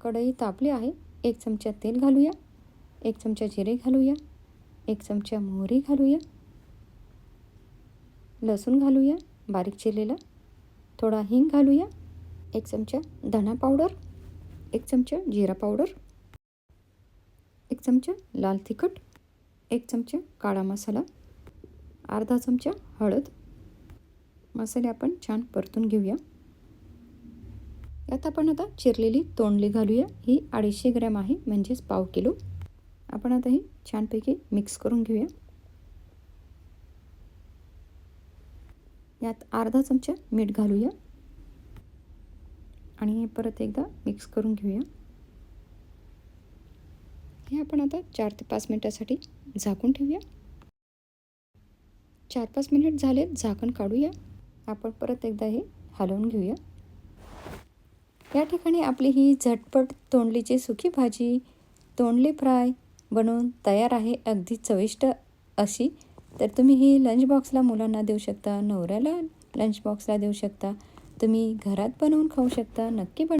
कढई तापली आहे. एक चमचा तेल घालूया. एक चमचा जिरे घालूया. एक चमचा मोहरी घालूया. लसूण घालूया बारीक चिरलेला. थोडा हिंग घालूया. एक चमचा धणा पावडर. एक चमचा जिरा पावडर. एक चमचा लाल तिखट. एक चमचा काळा मसाला. अर्धा चमचा हळद. मसाले आपण छान परतून घेऊया. यात आपण आता चिरलेली तोंडली घालूया. ही अडीचशे ग्रॅम आहे म्हणजेच पाव किलो. आपण आता ही छानपैकी मिक्स करून घेऊया. यात अर्धा चमचा मीठ घालूया. आणि हे परत एकदा मिक्स करून घेऊया. हे आपण आता चार ते पाच मिनटासाठी झाकून ठेवूया. चार पाच मिनिट झाले झाकण काढूया. आपण परत एकदा हे हलवून घेऊया. या ठिकाणी आपली ही झटपट तोंडलीची सुकी भाजी तोंडली फ्राय बनवून तयार आहे. अगदी चविष्ट अशी. तर तुम्ही ही लंच बॉक्सला मुलांना देऊ शकता नवऱ्याला लंच बॉक्सला देऊ शकता. तुम्ही घरात बनवून खाऊ शकता नक्की बन